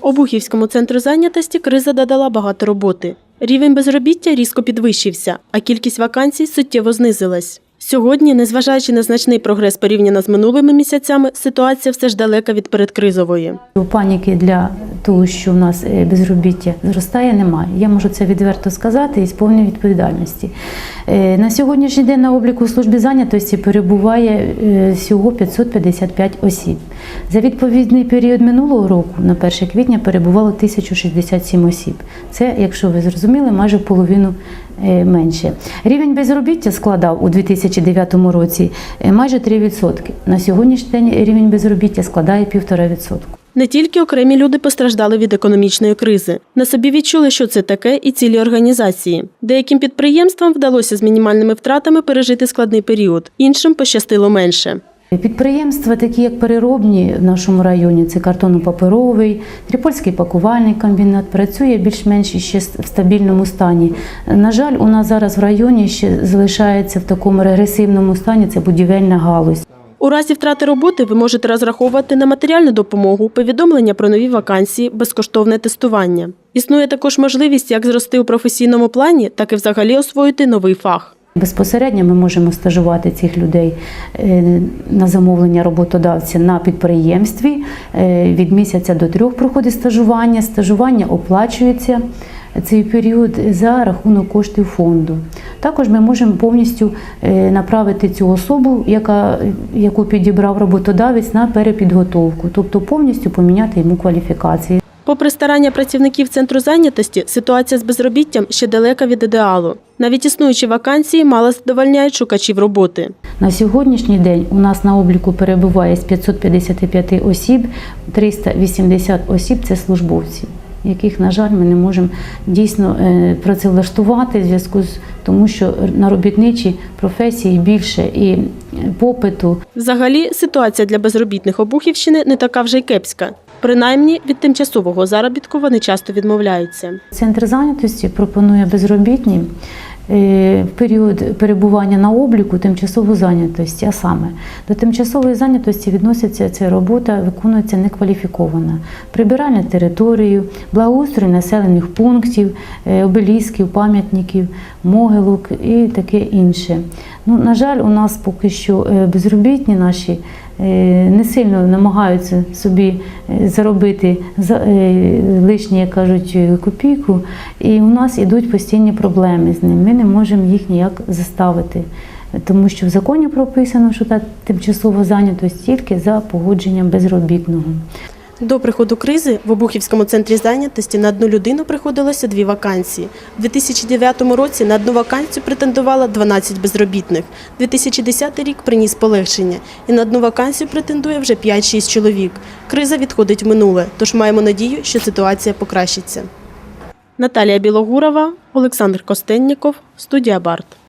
Обухівському центру зайнятості криза додала багато роботи. Рівень безробіття різко підвищився, а кількість вакансій суттєво знизилась. Сьогодні, незважаючи на значний прогрес порівняно з минулими місяцями, ситуація все ж далека від передкризової. Паніки для того, що в нас е, безробіття зростає, немає. Я можу це відверто сказати і з повної відповідальності. Е, На сьогоднішній день на обліку в службі зайнятості перебуває е, всього 555 осіб. За відповідний період минулого року, на 1 квітня, перебувало 1067 осіб. Це, якщо ви зрозуміли, майже половину менше. Рівень безробіття складав у 2009 році е, майже 3%. На сьогоднішній день рівень безробіття складає 1,5%. Не тільки окремі люди постраждали від економічної кризи. На собі відчули, що це таке, і цілі організації. Деяким підприємствам вдалося з мінімальними втратами пережити складний період, іншим пощастило менше. Підприємства, такі як переробні в нашому районі, це картонно-паперовий, Трипольський пакувальний комбінат, працює більш-менш ще в стабільному стані. На жаль, у нас зараз в районі ще залишається в такому регресивному стані це будівельна галузь. У разі втрати роботи ви можете розраховувати на матеріальну допомогу, повідомлення про нові вакансії, безкоштовне тестування. Існує також можливість як зрости у професійному плані, так і взагалі освоїти новий фах. Безпосередньо ми можемо стажувати цих людей е, на замовлення роботодавця на підприємстві. Е, Від місяця до трьох проходить стажування. Стажування оплачується цей період за рахунок коштів фонду. Також ми можемо повністю е, направити цю особу, яка, яку підібрав роботодавець, на перепідготовку, тобто повністю поміняти йому кваліфікації. Попри старання працівників центру зайнятості, ситуація з безробіттям ще далека від ідеалу. Навіть існуючі вакансії мало задовольняють шукачів роботи. На сьогоднішній день у нас на обліку перебуває з 555 осіб, 380 осіб це службовці, яких, на жаль, ми не можемо дійсно е, працевлаштувати в зв'язку з тому, що на робітничі професії більше і попиту. Взагалі, ситуація для безробітних Обухівщини не така вже й кепська. Принаймні, від тимчасового заробітку вони часто відмовляються. Центр зайнятості пропонує безробітнім е, в період перебування на обліку тимчасову зайнятості. А саме до тимчасової зайнятості відноситься ця робота, виконується некваліфікована. Прибирання територію, благоустрій населених пунктів, е, обелісків, пам'ятників, могилок і таке інше. Ну, на жаль, у нас поки що е, безробітні наші е, не сильно намагаються собі е, заробити за- е, лишні, як кажуть, е, копійку, і у нас ідуть постійні проблеми з ним. Ми не можемо їх ніяк заставити. Тому що в законі прописано, що та тимчасова зайнятість тільки за погодженням безробітного. До приходу кризи в Обухівському центрі зайнятості на одну людину приходилося дві вакансії. У 2009 році на одну вакансію претендувало 12 безробітних. 2010 рік приніс полегшення, і на одну вакансію претендує вже 5-6 чоловік. Криза відходить в минуле, тож маємо надію, що ситуація покращиться. Наталія Білогурова, Олександр Костенніков, студія Барт.